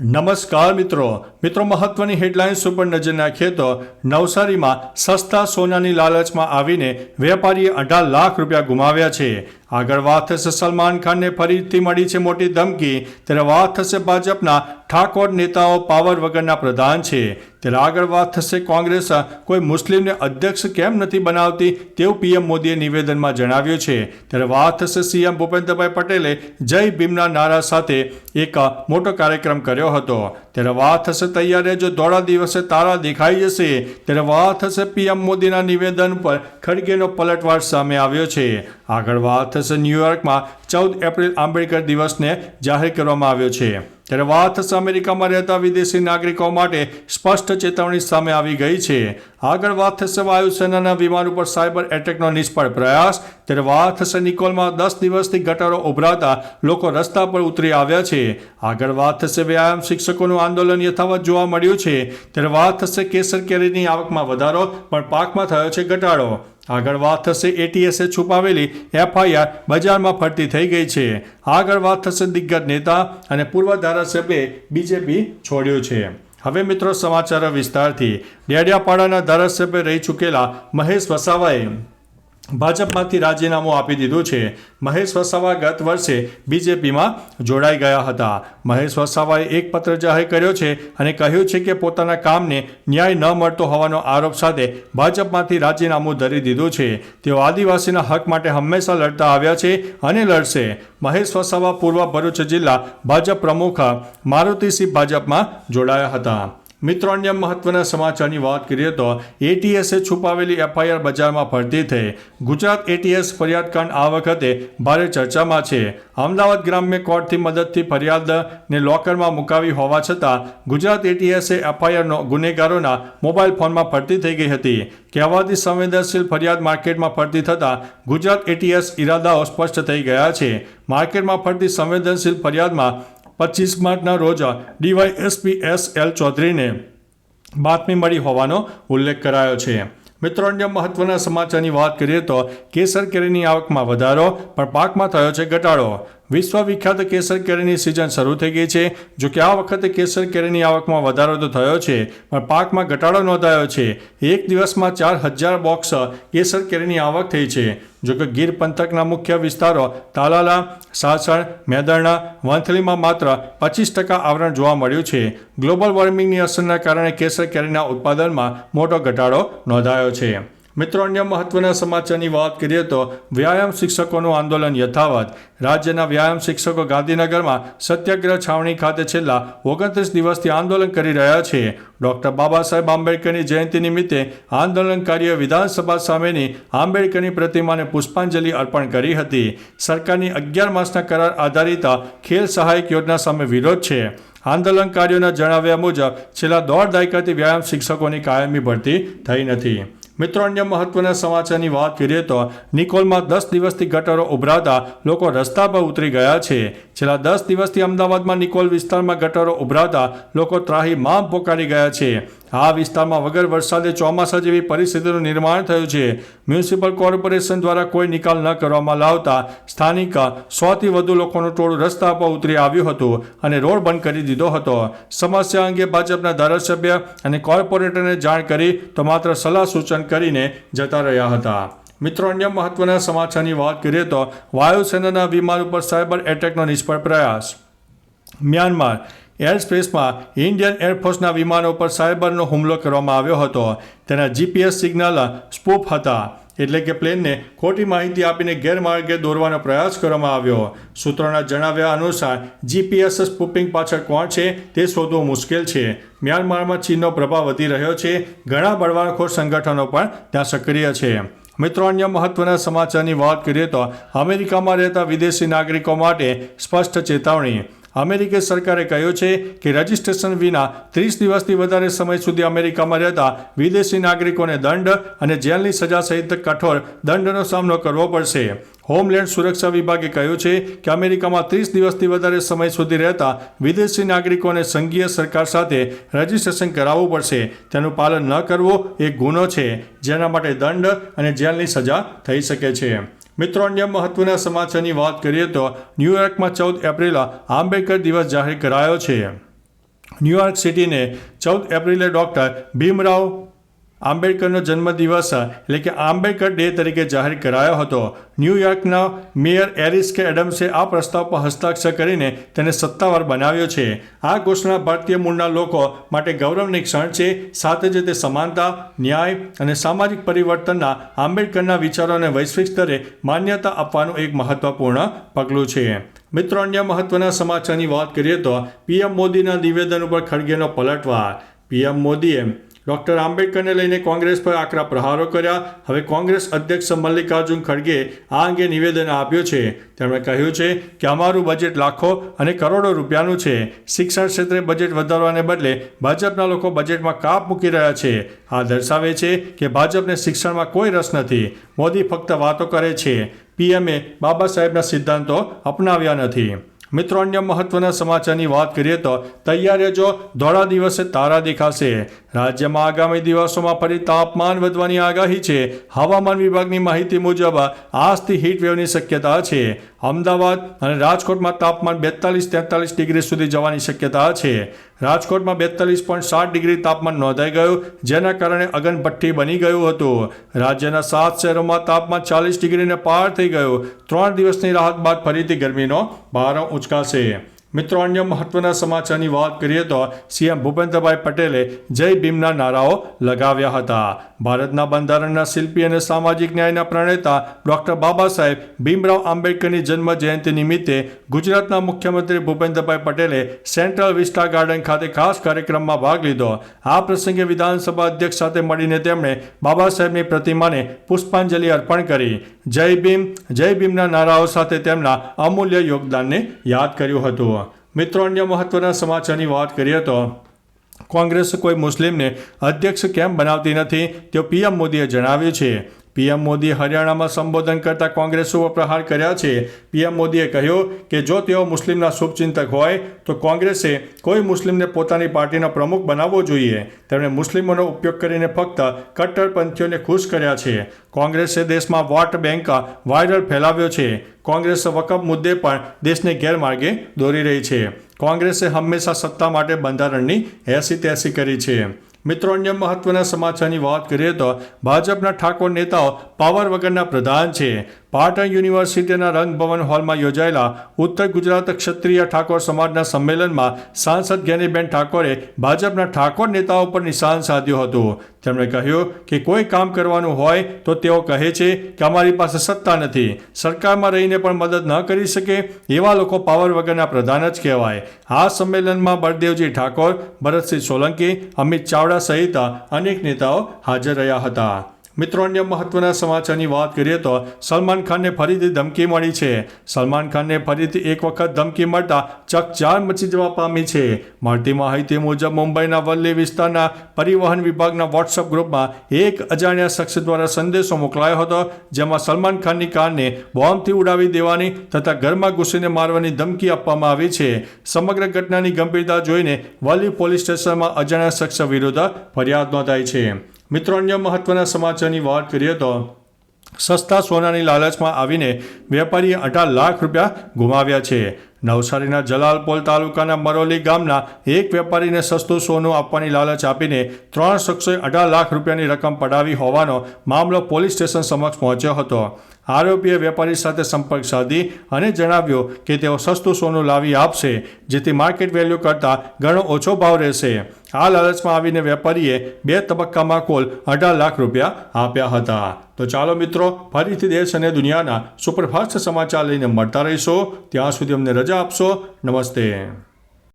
નમસ્કાર મિત્રો. મિત્રો, મહત્વની હેડલાઇન્સ ઉપર નજર નાખીએ તો નવસારીમાં સસ્તા સોનાની લાલચમાં આવીને વેપારીએ અઢાર લાખ રૂપિયા ગુમાવ્યા છે. આગળ વાત થશે સલમાન ખાનને ફરીથી મળી છે મોટી ધમકી. ત્યારે વાત થશે ભાજપના ઠાકોર નેતાઓ પાવર વગરના પ્રધાન છે. ત્યારે આગળ વાત થશે કોંગ્રેસ. કોઈ મુસ્લિમને અધ્યક્ષ કેમ નથી બનાવતી તેવું પીએમ મોદીએ નિવેદનમાં જણાવ્યું છે. ત્યારે વાત થશે સીએમ ભૂપેન્દ્રભાઈ પટેલે જય ભીમના નારા સાથે એક મોટો કાર્યક્રમ કર્યો હતો. ત્યારે વાત થશે તૈયાર રહેજો દોડા દિવસે તારા દેખાઈ જશે. ત્યારે વાત થશે પીએમ મોદીના નિવેદન પર ખડગેનો પલટવાર સામે આવ્યો છે. આગળ વાત થશે ન્યૂયોર્કમાં ચૌદ એપ્રિલ આંબેડકર દિવસને જાહેર કરવામાં આવ્યો છે. ત્યારે વાત થશે અમેરિકામાં રહેતા વિદેશી નાગરિકો માટે સ્પષ્ટ ચેતવણી સામે આવી ગઈ છે. આગળ વાત થશે વાયુસેનાના વિમાન ઉપર સાયબર એટેકનો નિષ્ફળ પ્રયાસ. ત્યારે વાત થશે નિકોલમાં દસ દિવસથી ગટરો ઉભરાતા લોકો રસ્તા પર ઉતરી આવ્યા છે. આગળ વાત થશે વ્યાયામ શિક્ષકોનું આંદોલન યથાવત જોવા મળ્યું છે. ત્યારે વાત થશે કેસર કેરીની આવકમાં વધારો, પણ પાકમાં થયો છે ઘટાડો. આગળ વાત થશે એટીએસે છુપાવેલી એફઆઈઆર બજારમાં ફરતી થઈ ગઈ છે. આગળ વાત થશે દિગ્ગજ નેતા અને પૂર્વ ધારાસભ્યે બીજેપી છોડ્યું છે. હવે મિત્રો સમાચાર વિસ્તારથી. ડેડિયાપાડાના ધારાસભ્ય રહી ચૂકેલા મહેશ વસાવાએ ભાજપમાંથી રાજીનામું આપી દીધું છે. મહેશ વસાવા ગત વર્ષે બીજેપીમાં જોડાઈ ગયા હતા. મહેશ વસાવાએ એક પત્ર જાહેર કર્યો છે અને કહ્યું છે કે પોતાના કામને ન્યાય ન મળતો હોવાનો આરોપ સાથે ભાજપમાંથી રાજીનામું ધરી દીધું છે. તેઓ આદિવાસીના હક માટે હંમેશા લડતા આવ્યા છે અને લડશે. મહેશ વસાવા પૂર્વ ભરૂચ જિલ્લા ભાજપ પ્રમુખ મારુતિસિંહ ભાજપમાં જોડાયા હતા. મિત્રો અન્ય મહત્વના સમાચારની વાત કરીએ તો એટીએસે છુપાવેલી એફઆઈઆર બજારમાં ભરતી થઈ. ગુજરાત એટીએસ ફરિયાદકાંડ આ વખતે ભારે ચર્ચામાં છે. અમદાવાદ ગ્રામ્ય કોર્ટથી મદદથી ફરિયાદને લોકરમાં મુકાવી હોવા છતાં ગુજરાત એટીએસે એફઆઈઆરનો ગુનેગારોના મોબાઈલ ફોનમાં ભરતી થઈ ગઈ હતી. કહેવાતી સંવેદનશીલ ફરિયાદ માર્કેટમાં ફરતી થતાં ગુજરાત એટીએસ ઇરાદાઓ સ્પષ્ટ થઈ ગયા છે. માર્કેટમાં ફરતી સંવેદનશીલ ફરિયાદમાં પચીસ માર્ચના રોજ ડીવાયએસપી એસ એલ ચૌધરીને બાતમી મળી હોવાનો ઉલ્લેખ કરાયો છે. મિત્રો, અન્ય મહત્વના સમાચારની વાત કરીએ તો કેસર કેરીની આવકમાં વધારો, પણ પાકમાં થયો છે ઘટાડો. વિશ્વ વિખ્યાત કેસર કેરીની સિઝન શરૂ થઈ ગઈ છે. જો કે આ વખતે કેસર કેરીની આવકમાં વધારો તો થયો છે, પણ પાકમાં ઘટાડો નોંધાયો છે. એક દિવસમાં ચાર હજાર બોક્સ કેસર કેરીની આવક થઈ છે. જો કે ગીર પંથકના મુખ્ય વિસ્તારો તાલાલા, સાસણ, મેદરણા, વંથલીમાં માત્ર પચીસ ટકા આવરણ જોવા મળ્યું છે. ગ્લોબલ વોર્મિંગની અસરના કારણે કેસર કેરીના ઉત્પાદનમાં મોટો ઘટાડો નોંધાયો છે. મિત્રો, અન્ય મહત્વના સમાચારની વાત કરીએ તો વ્યાયામ શિક્ષકોનું આંદોલન યથાવત. રાજ્યના વ્યાયામ શિક્ષકો ગાંધીનગરમાં સત્યાગ્રહ છાવણી ખાતે છેલ્લા ઓગણત્રીસ દિવસથી આંદોલન કરી રહ્યા છે. ડોક્ટર બાબા સાહેબ આંબેડકરની જયંતિ નિમિત્તે આંદોલનકારીઓ વિધાનસભા સામેની આંબેડકરની પ્રતિમાને પુષ્પાંજલિ અર્પણ કરી હતી. સરકારની અગિયાર માસના કરાર આધારિત ખેલ સહાયક યોજના સામે વિરોધ છે. આંદોલનકારીઓના જણાવ્યા મુજબ છેલ્લા દોઢ દાયકાથી વ્યાયામ શિક્ષકોની કાયમી ભરતી થઈ નથી. મિત્રો, અન્ય મહત્વના સમાચારની વાત કરીએ તો નિકોલમાં દસ દિવસથી ગટરો ઉભરાતા લોકો રસ્તા પર ઉતરી ગયા છે. છેલ્લા દસ દિવસથી અમદાવાદમાં નિકોલ વિસ્તારમાં ગટરો ઉભરાતા લોકો ત્રાહી માં પોકારી ગયા છે. આ વિસ્તારમાં વગર વરસાદે ચોમાસા જેવી પરિસ્થિતિનું નિર્માણ થયું છે. મ્યુનિસિપલ કોર્પોરેશન દ્વારા કોઈ નિકાલ ન કરવામાં લાવતા સ્થાનિક સોથી વધુ લોકોનું ટોળું રસ્તા પર ઉતરી આવ્યું હતું અને રોડ બંધ કરી દીધો હતો. સમસ્યા અંગે ભાજપના ધારાસભ્ય અને કોર્પોરેટરને જાણ કરી તો માત્ર સલાહ સૂચન કરીને જતા રહ્યા હતા. મિત્રો, અન્ય મહત્વના સમાચારની વાત કરીએ તો વાયુસેનાના વિમાન ઉપર સાયબર એટેકનો નિષ્ફળ પ્રયાસ. મ્યાનમાર એરસ્પેસમાં ઇન્ડિયન એરફોર્સના વિમાનો પર સાયબરનો હુમલો કરવામાં આવ્યો હતો. તેના જીપીએસ સિગ્નલ સ્પૂફ હતા. એટલે કે પ્લેનને ખોટી માહિતી આપીને ગેરમાર્ગે દોરવાનો પ્રયાસ કરવામાં આવ્યો. સૂત્રોના જણાવ્યા અનુસાર, જીપીએસ સ્પૂપિંગ પાછળ કોણ છે તે શોધવું મુશ્કેલ છે. મ્યાનમારમાં ચીનનો પ્રભાવ વધી રહ્યો છે. ઘણા બળવાખોર સંગઠનો પણ ત્યાં સક્રિય છે. મિત્રો, અન્ય મહત્વના સમાચારની વાત કરીએ તો અમેરિકામાં રહેતા વિદેશી નાગરિકો માટે સ્પષ્ટ ચેતવણી. અમેરિકી સરકારે કહ્યું છે કે રજિસ્ટ્રેશન વિના ત્રીસ દિવસથી વધારે સમય સુધી અમેરિકામાં રહેતા વિદેશી નાગરિકોને દંડ અને જેલની સજા સહિત કઠોર દંડનો સામનો કરવો પડશે. હોમલેન્ડ સુરક્ષા વિભાગે કહ્યું છે કે અમેરિકામાં ત્રીસ દિવસથી વધારે સમય સુધી રહેતા વિદેશી નાગરિકોને સંઘીય સરકાર સાથે રજિસ્ટ્રેશન કરાવવું પડશે. તેનું પાલન ન કરવું એ ગુનો છે, જેના માટે દંડ અને જેલની સજા થઈ શકે છે. મિત્રો, અન્ય મહત્વના સમાચારની વાત કરીએ તો ન્યૂયોર્કમાં ચૌદ એપ્રિલ આંબેડકર દિવસ જાહેર કરાયો છે. ન્યુયોર્ક સિટીને ચૌદ એપ્રિલે ડૉક્ટર ભીમરાવ આંબેડકરનો જન્મદિવસ, એટલે કે આંબેડકર ડે તરીકે જાહેર કરાયો હતો. ન્યૂયોર્કના મેયર એરિસ કે એડમ્સે આ પ્રસ્તાવ પર હસ્તાક્ષર કરીને તેને સત્તાવાર બનાવ્યો છે. આ ઘોષણા ભારતીય મૂળના લોકો માટે ગૌરવની ક્ષણ છે. સાથે જ તે સમાનતા, ન્યાય અને સામાજિક પરિવર્તનના આંબેડકરના વિચારોને વૈશ્વિક સ્તરે માન્યતા આપવાનું એક મહત્વપૂર્ણ પગલું છે. મિત્રો, અન્ય મહત્વના સમાચારની વાત કરીએ તો પીએમ મોદીના નિવેદન ઉપર ખડગેનો પલટવાર. પીએમ મોદીએ ડોક્ટર આંબેડકરને લઈને કોંગ્રેસ પર આકરા પ્રહારો કર્યા. હવે કોંગ્રેસ અધ્યક્ષ મલ્લિકાર્જુન ખડગે આ અંગે નિવેદન આપ્યું છે. તેમણે કહ્યું છે કે અમારું બજેટ લાખો અને કરોડો રૂપિયાનું છે. શિક્ષણ ક્ષેત્રે બજેટ વધારવાને બદલે ભાજપના લોકો બજેટમાં કાપ મૂકી રહ્યા છે. આ દર્શાવે છે કે ભાજપને શિક્ષણમાં કોઈ રસ નથી. મોદી ફક્ત વાતો કરે છે. પીએમએ બાબા સાહેબના સિદ્ધાંતો અપનાવ્યા નથી. મિત્રો, અન્ય મહત્વના સમાચારની વાત કરીએ તો તૈયાર રહેજો. ધોળા દિવસે તારા દેખાશે. રાજ્યમાં આગામી દિવસોમાં ફરી તાપમાન વધવાની આગાહી છે. હવામાન વિભાગની માહિતી મુજબ આજથી વેવની શક્યતા છે. અમદાવાદ અને રાજકોટમાં તાપમાન બેતાલીસ તેતાલીસ ડિગ્રી સુધી જવાની શક્યતા છે. રાજકોટમાં બેતાલીસ પોઈન્ટ સાત ડિગ્રી તાપમાન નોંધાઈ ગયું, જેના કારણે અગનભઠ્ઠી બની ગયું હતું. રાજ્યના સાત શહેરોમાં તાપમાન ચાલીસ ડિગ્રીને પાર થઈ ગયું. ત્રણ દિવસની રાહત બાદ ફરીથી ગરમીનો ભારો ઉંચકાશે. મિત્રો, અન્ય મહત્વના સમાચારની વાત કરીએ તો સીએમ ભૂપેન્દ્રભાઈ પટેલે જય ભીમના નારાઓ લગાવ્યા હતા. ભારતના બંધારણના શિલ્પી અને સામાજિક ન્યાયના પ્રણેતા ડોક્ટર બાબા સાહેબ ભીમરાવ આંબેડકરની જન્મ જયંતિ નિમિત્તે ગુજરાતના મુખ્યમંત્રી ભૂપેન્દ્રભાઈ પટેલે સેન્ટ્રલ વિસ્ટા ગાર્ડન ખાતે ખાસ કાર્યક્રમમાં ભાગ લીધો. આ પ્રસંગે વિધાનસભા અધ્યક્ષ સાથે મળીને તેમણે બાબા સાહેબની પ્રતિમાને પુષ્પાંજલિ અર્પણ કરી. જય ભીમ, જય ભીમના નારાઓ સાથે તેમના અમૂલ્ય યોગદાનને યાદ કર્યું હતું. મિત્રો, અન્ય મહત્વના સમાચારની વાત કરીએ તો કોંગ્રેસ કોઈ મુસ્લિમને અધ્યક્ષ કેમ બનાવતી નથી તેવું પીએમ મોદીએ જણાવ્યું છે. પીએમ મોદીએ હરિયાણામાં સંબોધન કરતા કોંગ્રેસ ઉપર પ્રહાર કર્યા છે. પીએમ મોદીએ કહ્યું કે જો તેઓ મુસ્લિમના શુભચિંતક હોય, તો કોંગ્રેસે કોઈ મુસ્લિમને પોતાની પાર્ટીનો પ્રમુખ બનાવવો જોઈએ. તેમણે મુસ્લિમોનો ઉપયોગ કરીને ફક્ત કટ્ટરપંથીઓને ખુશ કર્યા છે. કોંગ્રેસે દેશમાં વોટ બેંક વાયરલ ફેલાવ્યો છે. કોંગ્રેસ વકફ મુદ્દે પણ દેશને ગેરમાર્ગે દોરી રહી છે. કોંગ્રેસે હંમેશા સત્તા માટે બંધારણની એસી તેસી કરી છે. મિત્રો, અન્ય મહત્વના સમાચારની વાત કરીએ તો ભાજપના ઠાકોર નેતાઓ પાવર વગરના પ્રધાન છે. પાટણ યુનિવર્સિટીના રંગભવન હોલમાં યોજાયેલા ઉત્તર ગુજરાત ક્ષત્રિય ઠાકોર સમાજના સંમેલનમાં સાંસદ જ્ઞાનીબેન ઠાકોરે ભાજપના ઠાકોર નેતાઓ પર નિશાન સાધ્યું હતું. તેમણે કહ્યું કે કોઈ કામ કરવાનું હોય તો તેઓ કહે છે કે અમારી પાસે સત્તા નથી. સરકારમાં રહીને પણ મદદ ન કરી શકે એવા લોકો પાવર વગરના પ્રધાન જ કહેવાય. આ સંમેલનમાં બળદેવજી ઠાકોર, ભરતસિંહ સોલંકી, અમિત ચાવડા સહિત અનેક નેતાઓ હાજર રહ્યા હતા. મિત્રો, અન્ય મહત્વના સમાચારની વાત કરીએ તો સલમાન ખાનને ફરીથી ધમકી મળી છે. સલમાન ખાનને ફરીથી એક વખત ધમકી મળતા ચકચાર મચી જવા પામી છે. મળતી માહિતી મુજબ, મુંબઈના વલ્લી વિસ્તારના પરિવહન વિભાગના વોટ્સઅપ ગ્રુપમાં એક અજાણ્યા શખ્સ દ્વારા સંદેશો મોકલાયો હતો, જેમાં સલમાન ખાનની કારને બોમ્બથી ઉડાવી દેવાની તથા ઘરમાં ઘૂસીને મારવાની ધમકી આપવામાં આવી છે. સમગ્ર ઘટનાની ગંભીરતા જોઈને વલ્લી પોલીસ સ્ટેશનમાં અજાણ્યા શખ્સ વિરુદ્ધ ફરિયાદ નોંધાઈ છે. મિત્રો, અન્ય મહત્વના સમાચારની વાત કરીએ તો સસ્તા સોનાની લાલચમાં આવીને વેપારીએ અઢાર લાખ રૂપિયા ગુમાવ્યા છે. નવસારીના જલાલપોલ તાલુકાના મરોલી ગામના એક વેપારીને સસ્તું સોનું આપવાની લાલચ આપીને ત્રણ શખ્સોએ અઢાર લાખ રૂપિયાની રકમ પડાવી હોવાનો મામલો પોલીસ સ્ટેશન સમક્ષ પહોંચ્યો હતો. આરોપીએ વેપારી સાથે સંપર્ક સાધી અને જણાવ્યો કે તેઓ સસ્તું સોનું લાવી આપશે, જેથી માર્કેટ વેલ્યુ કરતાં ઘણો ઓછો ભાવ રહેશે. આ લાલચમાં આવીને વેપારીએ બે તબક્કામાં કુલ અઢાર લાખ રૂપિયા આપ્યા હતા. તો ચાલો મિત્રો, ફરીથી દેશ અને દુનિયાના સુપરફાસ્ટ સમાચાર લઈને મળતા રહીશો. ત્યાં સુધી અમને રજા આપશો. નમસ્તે.